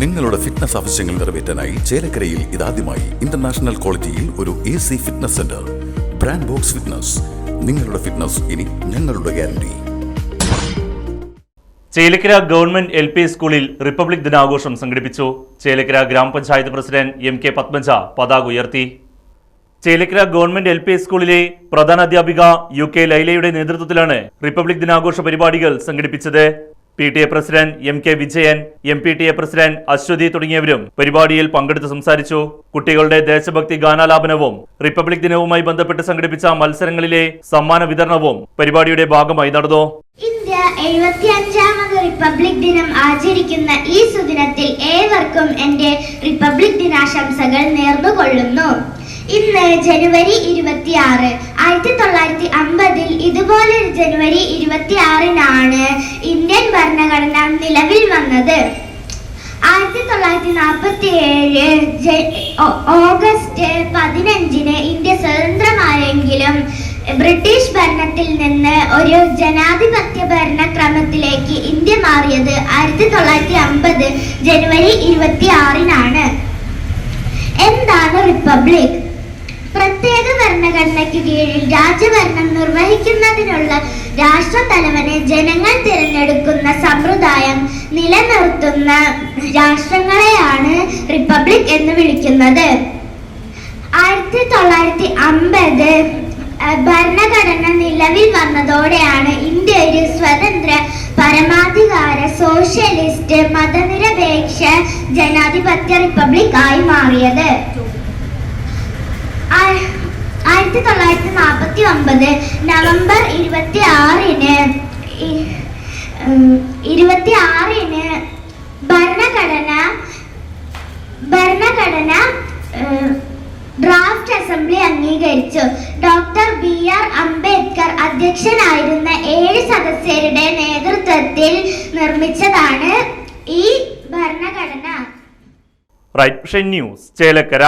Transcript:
നിങ്ങളുടെ ഫിറ്റ്നസ് ആവശ്യങ്ങൾ നിറവേറ്റാനായി ചേലക്കരയിൽ ഇതാദ്യമായി ഇന്റർനാഷണൽ ക്വാളിറ്റിയിൽ ഒരു A C fitness centre brand box fitness നിങ്ങളുടെ ഫിറ്റ്നസ് ഇനി ഞങ്ങളുടെ guarantee Chelakkara government L P സ്കൂളിൽ റിപ്പബ്ലിക് ദിനാഘോഷം സംഘടിപ്പിച്ചു. ചേലക്കര ഗ്രാമപഞ്ചായത്ത് പ്രസിഡന്റ് എം കെ പത്മജ പതാക ഉയർത്തി. ചേലക്കര ഗവൺമെന്റ് എൽ പി സ്കൂളിലെ പ്രധാനാധ്യാപിക യു കെ ലൈലയുടെ നേതൃത്വത്തിലാണ് റിപ്പബ്ലിക് ദിനാഘോഷ പരിപാടികൾ സംഘടിപ്പിച്ചത്. P T A president M K Vijayan M P T A president Aswathi തുടങ്ങിയവരും പരിപാടിയിൽ പങ്കെടുത്ത് സംസാരിച്ചു. കുട്ടികളുടെ ദേശഭക്തി ഗാനാലാപനവും റിപ്പബ്ലിക് ദിനവുമായി ബന്ധപ്പെട്ട് സംഘടിപ്പിച്ച മത്സരങ്ങളിലെ സമ്മാന വിതരണവും പരിപാടിയുടെ ഭാഗമായി നടന്നു. ഇന്ത്യ റിപ്പബ്ലിക് ദിനം ആചരിക്കുന്ന ഈ സുദിനത്തിൽ ഏവർക്കും എന്റെ റിപ്പബ്ലിക് ദിനാശംസകൾ നേർന്നുകൊള്ളുന്നു. ഇന്ന് ജനുവരി ഇരുപത്തിയാറ് ആയിരത്തി തൊള്ളായിരത്തി അമ്പതിൽ ഇതുപോലൊരു ജനുവരി ഇരുപത്തിയാറിനാണ് ഭരണഘടന നിലവിൽ വന്നത്. ആയിരത്തി തൊള്ളായിരത്തി നാൽപ്പത്തി ഏഴ് ഓഗസ്റ്റ് പതിനഞ്ചിന് ഇന്ത്യ സ്വതന്ത്രമായെങ്കിലും ബ്രിട്ടീഷ് ഭരണത്തിൽ നിന്ന് ഒരു ജനാധിപത്യ ഭരണക്രമത്തിലേക്ക് ഇന്ത്യ മാറിയത് ആയിരത്തി തൊള്ളായിരത്തി അമ്പത് ജനുവരി ഇരുപത്തി ആറിനാണ് എന്താണ് റിപ്പബ്ലിക്? പ്രത്യേക ഭരണഘടനയ്ക്ക് കീഴിൽ രാജ്യഭരണം നിർവഹിക്കുന്നതിനുള്ള രാഷ്ട്രതലവനെ ജനങ്ങൾ തിരഞ്ഞെടുക്കുന്ന സമ്പ്രദായം തൊള്ളായിരത്തി അമ്പത് ഭരണഘടന നിലവിൽ വന്നതോടെയാണ് ഇന്ത്യ ഒരു സ്വതന്ത്ര പരമാധികാര സോഷ്യലിസ്റ്റ് മതനിരപേക്ഷ ജനാധിപത്യ റിപ്പബ്ലിക് ആയി മാറിയത്. ആയ- ആയിരത്തി തൊള്ളായിരത്തി നാൽപ്പത്തി ഒമ്പത് നവംബർ ഇരുപത്തി ആറിന് ഇരുപത്തി ആറിന് ഭരണഘടന ഭരണഘടന അസംബ്ലി അംഗീകരിച്ചു. ഡോക്ടർ ബി ആർ അംബേദ്കർ അധ്യക്ഷനായിരുന്ന ഏഴ് സദസ്യരുടെ നേതൃത്വത്തിൽ നിർമ്മിച്ചതാണ് ഈ ഭരണഘടന. Right news Chelakkara